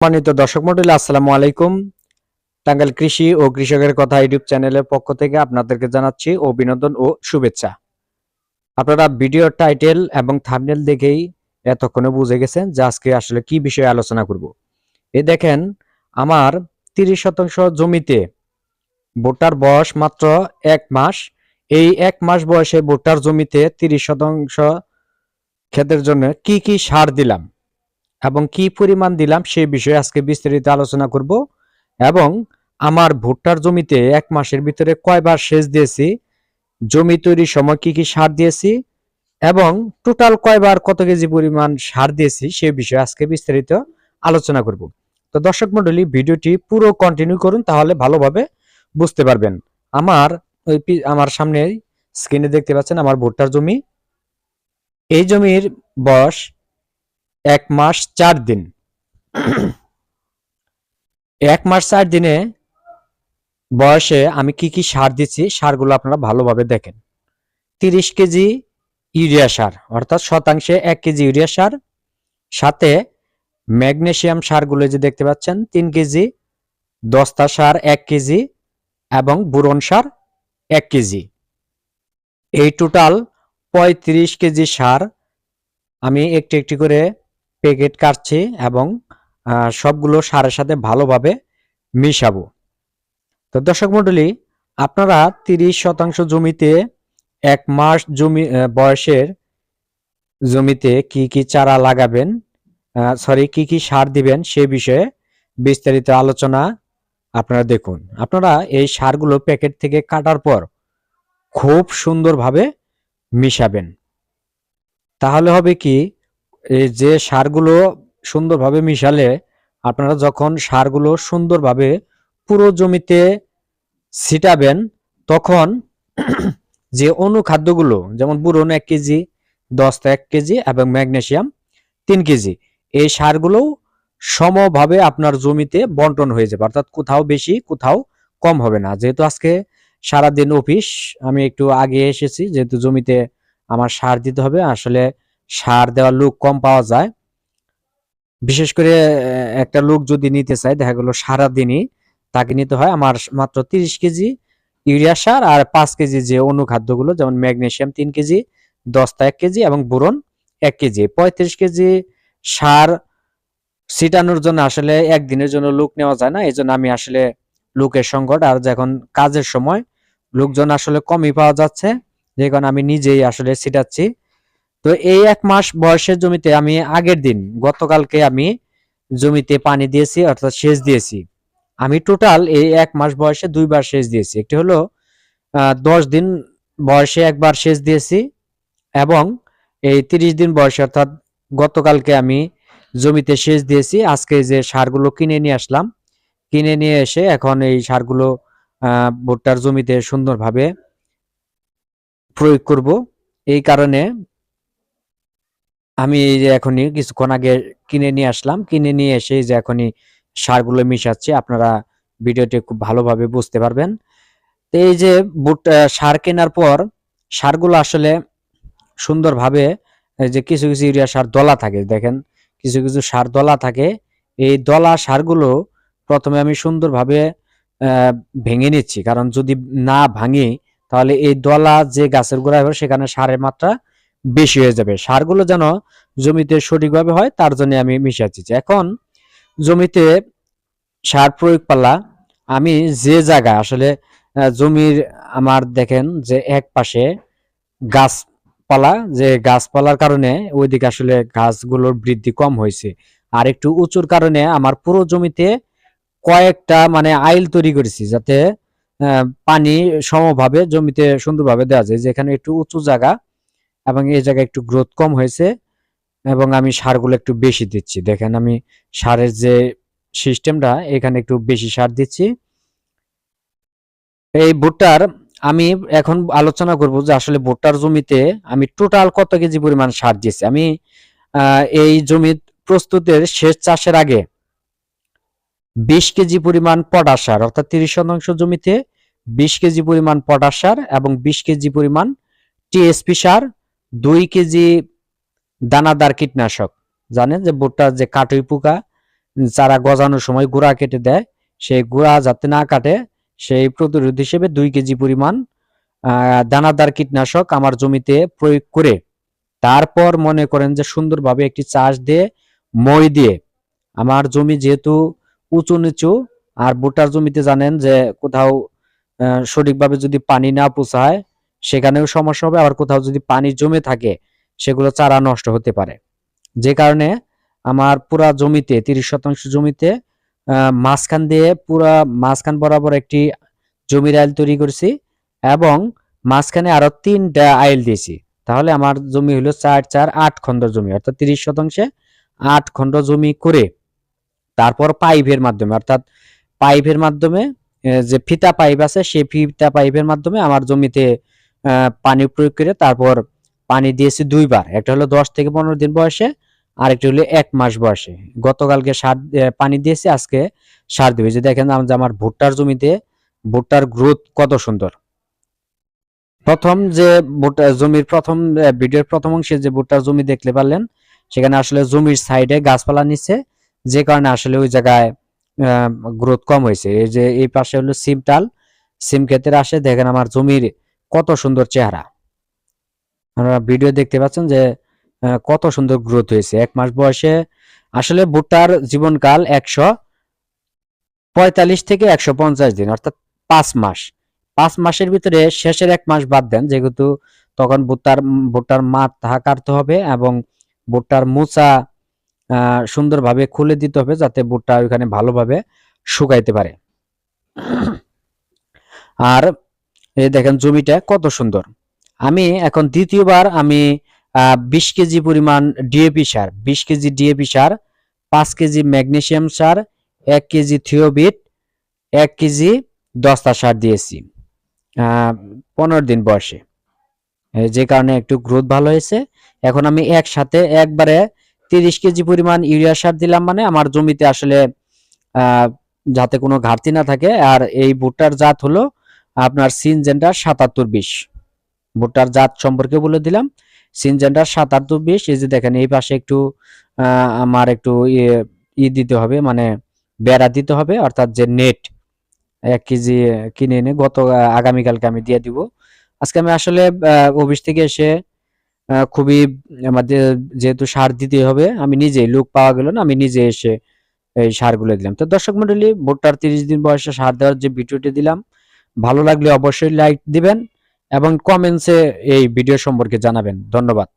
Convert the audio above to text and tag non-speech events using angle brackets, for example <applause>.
সম্মানিত দর্শক মন্ডলী, আসসালামু আলাইকুম। টাঙ্গাইল কৃষি ও কৃষকের কথা ইউটিউব চ্যানেলের পক্ষ থেকে আপনাদেরকে জানাচ্ছি অভিনন্দন ও শুভেচ্ছা। আপনারা ভিডিও টাইটেল এবং থাম্বনেল দেখেই এতক্ষণে বুঝে গেছেন যে আজকে আসলে কি বিষয়ে আলোচনা করব। এই দেখেন, আমার তিরিশ শতাংশ জমিতে ভুট্টার বয়স মাত্র এক মাস। এই এক মাস বয়সে ভুট্টার জমিতে তিরিশ শতাংশ ক্ষেতের জন্য কি কি সার দিলাম? এবং কি পরিমাণ দিলাম সে বিষয়ে আজকে বিস্তারিত আলোচনা করব। এবং আমার ভুট্টার জমিতে এক মাসের ভিতরে কয়বার সেচ দিয়েছি, জমি তৈরির সময় কি কি সার দিয়েছি, এবং টোটাল কয়বার কত কেজি পরিমাণ সার দিয়েছি সে বিষয়ে আজকে বিস্তারিত আলোচনা করব। তো দর্শক মন্ডলী ভিডিওটি পুরো কন্টিনিউ করুন, তাহলে ভালোভাবে বুঝতে পারবেন। আমার ওই আমার সামনে স্ক্রিনে দেখতে পাচ্ছেন আমার ভুট্টার জমি। এই জমির বয়স এক মাস চার দিন। এক মাস চার দিনে বয়সে আমি কি কি সার দিচ্ছি, সারগুলো আপনারা ভালোভাবে দেখেন। তিরিশ কেজি ইউরিয়া সার, অর্থাৎ শতাংশে এক কেজি ইউরিয়া সার। সাথে ম্যাগনেশিয়াম সারগুলো যে দেখতে পাচ্ছেন, তিন কেজি, দস্তা সার এক কেজি এবং বুরন সার এক কেজি। এই টোটাল পঁয়ত্রিশ কেজি সার আমি একটি একটি করে প্যাকেট কাটছি এবং সবগুলো সারের সাথে ভালোভাবে মিশাবো। তো দর্শক মণ্ডলী, আপনারা তিরিশ শতাংশ জমিতে এক মাস জমি বয়সের জমিতে কি কি চারা লাগাবেন সরি, কি কি সার দিবেন সে বিষয়ে বিস্তারিত আলোচনা আপনারা দেখুন। আপনারা এই সারগুলো প্যাকেট থেকে কাটার পর খুব সুন্দরভাবে মিশাবেন। তাহলে হবে কি এই যে সারগুলো সুন্দরভাবে মিশালে, আপনারা যখন সারগুলো সুন্দরভাবে পুরো জমিতে ছিটাবেন, তখন <clears throat> যে অনুখাদ্যগুলো, যেমন বুরন এক কেজি, দস্তা এক কেজি এবং ম্যাগনেশিয়াম তিন কেজি, এই সারগুলো সমভাবে আপনার জমিতে বন্টন হয়ে যাবে। অর্থাৎ কোথাও বেশি, কোথাও কম হবে না। যেহেতু আজকে সারাদিন অফিস, আমি একটু আগে এসেছি, যেহেতু জমিতে আমার সার দিতে হবে, আসলে সার দেওয়ার লোক কম পাওয়া যায়। বিশেষ করে একটা লোক যদি নিতে চায়, দেখা গেলো সারাদিনই তাকে নিতে হয়, আমার মাত্র তিরিশ কেজি ইউরিয়া সার আর পাঁচ কেজি যে অনুখাদ্যগুলো, যেমন ম্যাগনেশিয়াম তিন কেজি, দস্তা এক কেজি এবং বোরন এক কেজি। পঁয়ত্রিশ কেজি সার ছিটানোর জন্য আসলে একদিনের জন্য লোক নেওয়া যায় না এই জন্য আমি আসলে লোকের সংকট। আর যখন কাজের সময় লোকজন আসলে কমই পাওয়া যাচ্ছে, যে আমি নিজেই আসলে ছিটাচ্ছি। তো এই এক মাস বয়সের জমিতে আমি আগের দিন, গতকালকে আমি জমিতে পানি দিয়েছি, অর্থাৎ সেচ দিয়েছি। আমি টোটাল এই এক মাস বয়সে দুইবার সেচ দিয়েছি। একটি হলো দশ দিন বয়সে একবার সেচ দিয়েছি এবং এই তিরিশ দিন বয়সে, অর্থাৎ গতকালকে আমি জমিতে সেচ দিয়েছি। আজকে যে সারগুলো কিনে নিয়ে আসলাম, কিনে নিয়ে এসে এখন এই সারগুলো ভুট্টার জমিতে সুন্দরভাবে প্রয়োগ করব। এই কারণে আমি এই যে এখনই কিছুক্ষণ আগে কিনে নিয়ে আসলাম। কিনে নিয়ে এসে যে এখনই সারগুলো মিশাচ্ছি, আপনারা ভিডিওটি খুব ভালোভাবে বুঝতে পারবেন। তো এই যে বুট সার কেনার পর সারগুলো আসলে সুন্দরভাবে যে কিছু কিছু ইউরিয়া সার দলা থাকে, দেখেন, কিছু কিছু সার দলা থাকে। এই দলা সারগুলো প্রথমে আমি সুন্দরভাবে ভেঙে নিচ্ছি। কারণ যদি না ভাঙি, তাহলে এই দলা যে গাছের গোড়ায় হবে, সেখানে সারের মাত্রা বেশি হয়ে যাবে। সারগুলো যেন জমিতে সঠিকভাবে হয়, তার জন্য আমি মিশাচ্ছি এখন জমিতে সার প্রয়োগ পালা, আমি যে জায়গা আসলে জমির আমার দেখেন যে এক পাশে গাছপালা যে গাছপালার কারণে ওইদিকে আসলে গাছগুলোর বৃদ্ধি কম হয়েছে। আর একটু উঁচুর কারণে আমার পুরো জমিতে কয়েকটা মানে আইল তৈরি করেছি যাতে পানি সমভাবে জমিতে সুন্দরভাবে দেওয়া যায়, যেখানে একটু উঁচু জায়গা এবং এই জায়গায় একটু গ্রোথ কম হয়েছে এবং আমি সারগুলো একটু বেশি দিচ্ছি। দেখেন আমি সারের যে সিস্টেমটা এখানে একটু বেশি সার দিচ্ছি। এই ভুট্টার আমি এখন আলোচনা করব যে আসলে ভুট্টার জমিতে আমি টোটাল কত কেজি পরিমাণ সার দিয়েছি? আমি এই জমি প্রস্তুতের শেষ চাষের আগে বিশ কেজি পরিমাণ পটাশ সার, অর্থাৎ তিরিশ শতাংশ জমিতে বিশ কেজি পরিমাণ পটাশ সার এবং বিশ কেজি পরিমাণ টিএসপি সার দুই কেজি দানাদার কীটনাশক। জানেন যে ভুট্টার যে কাটুই পোকা, চারা গজানোর সময় গুঁড়া কেটে দেয়, সেই গুঁড়া যাতে না কাটে, সেই প্রতিরোধ হিসেবে দুই কেজি পরিমাণ দানাদার কীটনাশক আমার জমিতে প্রয়োগ করে, তারপর মনে করেন যে সুন্দরভাবে একটি চাষ দিয়ে, মই দিয়ে, আমার জমি যেহেতু উঁচু নিচু, আর ভুট্টার জমিতে জানেন যে কোথাও সঠিকভাবে যদি পানি না পৌঁছায় সেখানেও সমস্যা হবে। আবার কোথাও যদি পানি জমে থাকে, সেগুলো চারা নষ্ট হতে পারে। যে কারণে আমার পুরা জমিতে, তিরিশ শতাংশ জমিতে মাঝখান দিয়ে পুরা, মাঝখান বরাবর একটি জমির আইল তৈরি করেছি এবং মাঝখানে আরও তিনটা আইল দিয়েছি। তাহলে আমার জমি হলো চার চার, আট খন্ড জমি, অর্থাৎ তিরিশ শতাংশে আট খন্ড জমি করে তারপর পাইপের মাধ্যমে, অর্থাৎ পাইপের মাধ্যমে যে ফিতা পাইপ আছে, সেই ফিতা পাইপের মাধ্যমে আমার জমিতে পানি প্রয়োগ করে তারপর পানি দিয়েছি দুইবার। একটা হলো দশ থেকে পনেরো দিন বয়সে আর আরেকটি হলো এক মাস বয়সে। গতকালকে সার পানি দিয়েছি, আজকে সার দেবে। যে দেখেন আমার ভুট্টার জমিতে ভুট্টার গ্রোথ কত সুন্দর। প্রথম যে ভুট্টা, জমির প্রথম ভিডিওর প্রথম অংশে যে ভুট্টার জমি দেখতে পারলেন, সেখানে আসলে জমির সাইডে গাছপালা নিচ্ছে যে কারণে আসলে ওই জায়গায় গ্রোথ কম হয়েছে। এই যে এই পাশে হলো সিম ডাল সিম ক্ষেতের আসে, দেখেন আমার জমির কত সুন্দর চেহারা। আপনারা ভিডিও দেখতে পাচ্ছেন যে কত সুন্দর গ্রোথ হয়েছে। এক মাস বয়সে আসলে ভুট্টার জীবনকাল একশো পঁয়তাল্লিশ থেকে একশো পঞ্চাশ দিন, অর্থাৎ পাঁচ মাস। পাঁচ মাসের ভিতরে শেষের এক মাস বাদ দেন, যেহেতু তখন ভুট্টার ভুট্টার মাথা কাটতে হবে এবং ভুট্টার মোচা সুন্দরভাবে খুলে দিতে হবে যাতে ভুট্টা ওইখানে ভালোভাবে শুকাইতে পারে। আর এই দেখেন জমিটা কত সুন্দর। আমি এখন দ্বিতীয়বার আমি বিশ কেজি পরিমাণ ডিএপি সার, বিশ কেজি ডিএপি সার, পাঁচ কেজি ম্যাগনেশিয়াম সার, এক কেজি থিওবিট, এক কেজি দস্তা সার দিয়েছি পনেরো দিন বয়সে। যে কারণে একটু গ্রোথ ভালো হয়েছে। এখন আমি একসাথে একবারে তিরিশ কেজি পরিমাণ ইউরিয়া সার দিলাম মানে আমার জমিতে আসলে যাতে কোনো ঘাটতি না থাকে। আর এই ভুট্টার জাত হলো আপনার সিনজেন্ডার সাতাত্তর বিশ। ভুট্টার জাত সম্পর্কে বলে দিলাম। সিনজেন্ডার সাতাত্তর বিশ, এই যে দেখেন, এই পাশে একটু আমার একটু ইয়ে ই দিতে হবে মানে বেড়া দিতে হবে, অর্থাৎ যে নেট এক কেজি কিনে এনে গত আগামীকালকে আমি দিয়ে দিব। আজকে আমি আসলে অফিস থেকে এসে খুবই আমাদের যেহেতু সার দিতে হবে, আমি নিজেই, লোক পাওয়া গেল না, আমি নিজে এসে এই সারগুলো দিলাম। তো দর্শক মন্ডলী ভুট্টার তিরিশ দিন বয়সে সার দেওয়ার যে ভিডিওটি দিলাম ভালো লাগলে অবশ্যই লাইক দিবেন এবং কমেন্টসে এই ভিডিও সম্পর্কে জানাবেন। ধন্যবাদ।